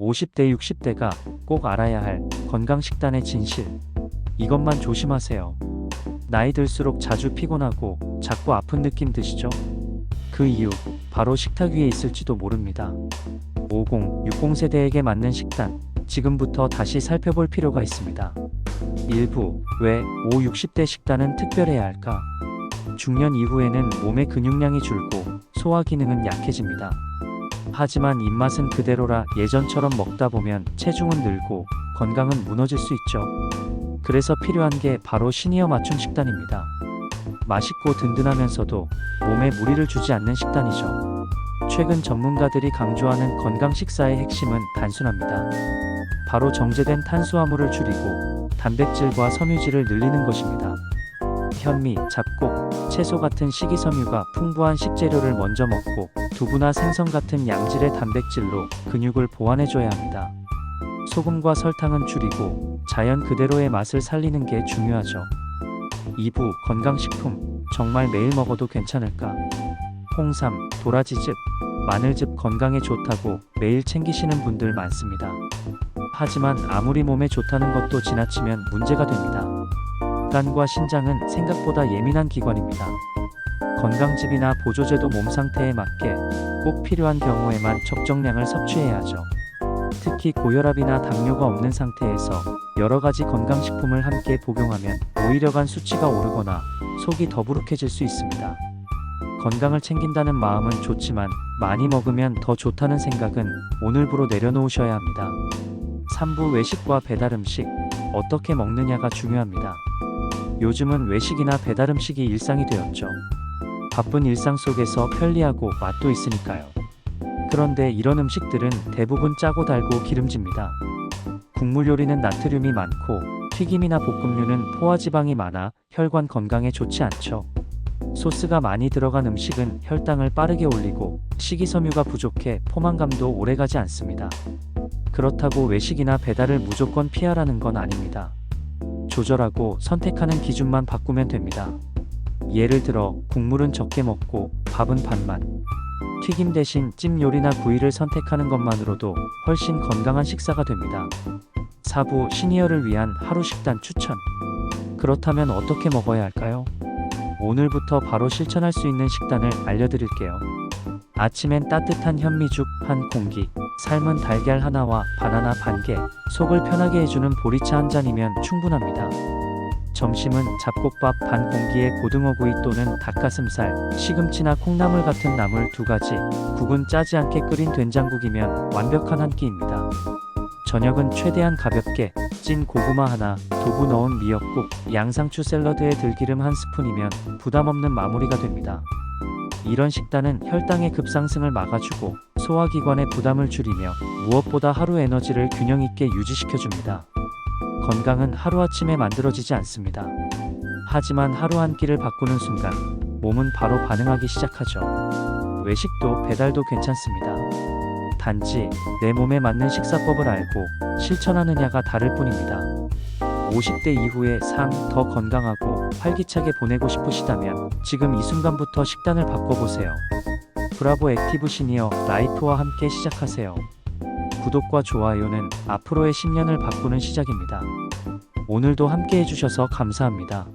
50대, 60대가 꼭 알아야 할 건강식단의 진실. 이것만 조심하세요. 나이 들수록 자주 피곤하고 자꾸 아픈 느낌 드시죠? 그 이유, 바로 식탁 위에 있을지도 모릅니다. 50, 60 세대에게 맞는 식단, 지금부터 다시 살펴볼 필요가 있습니다. 일부, 왜 5, 60대 식단은 특별해야 할까? 중년 이후에는 몸의 근육량이 줄고 소화 기능은 약해집니다. 하지만 입맛은 그대로라 예전처럼 먹다 보면 체중은 늘고 건강은 무너질 수 있죠. 그래서 필요한 게 바로 시니어 맞춤 식단입니다. 맛있고 든든하면서도 몸에 무리를 주지 않는 식단이죠. 최근 전문가들이 강조하는 건강 식사의 핵심은 단순합니다. 바로 정제된 탄수화물을 줄이고 단백질과 섬유질을 늘리는 것입니다. 현미, 잡곡, 채소 같은 식이섬유가 풍부한 식재료를 먼저 먹고 두부나 생선 같은 양질의 단백질로 근육을 보완해줘야 합니다. 소금과 설탕은 줄이고 자연 그대로의 맛을 살리는 게 중요하죠. 2부 건강식품 정말 매일 먹어도 괜찮을까? 홍삼, 도라지즙, 마늘즙 건강에 좋다고 매일 챙기시는 분들 많습니다. 하지만 아무리 몸에 좋다는 것도 지나치면 문제가 됩니다. 肝과 신장은 생각보다 예민한 기관입니다. 건강즙이나 보조제도 몸 상태에 맞게 꼭 필요한 경우에만 적정량을 섭취해야 하죠. 특히 고혈압이나 당뇨가 없는 상태에서 여러 가지 건강식품을 함께 복용하면 오히려 간 수치가 오르거나 속이 더부룩해질 수 있습니다. 건강을 챙긴다는 마음은 좋지만 많이 먹으면 더 좋다는 생각은 오늘부로 내려놓으셔야 합니다. 3부 외식과 배달 음식 어떻게 먹느냐가 중요합니다. 요즘은 외식이나 배달 음식이 일상이 되었죠. 바쁜 일상 속에서 편리하고 맛도 있으니까요. 그런데 이런 음식들은 대부분 짜고 달고 기름집니다. 국물 요리는 나트륨이 많고 튀김이나 볶음류는 포화지방이 많아 혈관 건강에 좋지 않죠. 소스가 많이 들어간 음식은 혈당을 빠르게 올리고 식이섬유가 부족해 포만감도 오래가지 않습니다. 그렇다고 외식이나 배달을 무조건 피하라는 건 아닙니다. 조절하고 선택하는 기준만 바꾸면 됩니다. 예를 들어 국물은 적게 먹고 밥은 반만. 튀김 대신 찜 요리나 구이를 선택하는 것만으로도 훨씬 건강한 식사가 됩니다. 4부 시니어를 위한 하루 식단 추천. 그렇다면 어떻게 먹어야 할까요? 오늘부터 바로 실천할 수 있는 식단을 알려드릴게요. 아침엔 따뜻한 현미죽 한 공기, 삶은 달걀 하나와 바나나 반 개, 속을 편하게 해주는 보리차 한 잔이면 충분합니다. 점심은 잡곡밥 반 공기에 고등어구이 또는 닭가슴살, 시금치나 콩나물 같은 나물 두 가지, 국은 짜지 않게 끓인 된장국이면 완벽한 한 끼입니다. 저녁은 최대한 가볍게 찐 고구마 하나, 두부 넣은 미역국, 양상추 샐러드에 들기름 한 스푼이면 부담 없는 마무리가 됩니다. 이런 식단은 혈당의 급상승을 막아주고 소화기관의 부담을 줄이며 무엇보다 하루 에너지를 균형 있게 유지시켜줍니다. 건강은 하루아침에 만들어지지 않습니다. 하지만 하루 한 끼를 바꾸는 순간 몸은 바로 반응하기 시작하죠. 외식도 배달도 괜찮습니다. 단지 내 몸에 맞는 식사법을 알고 실천하느냐가 다를 뿐입니다. 50대 이후의 삶더 건강하고 활기차게 보내고 싶으시다면 지금 이 순간부터 식단을 바꿔보세요. 브라보 액티브 시니어 라이프와 함께 시작하세요. 구독과 좋아요는 앞으로의 10년을 바꾸는 시작입니다. 오늘도 함께 해주셔서 감사합니다.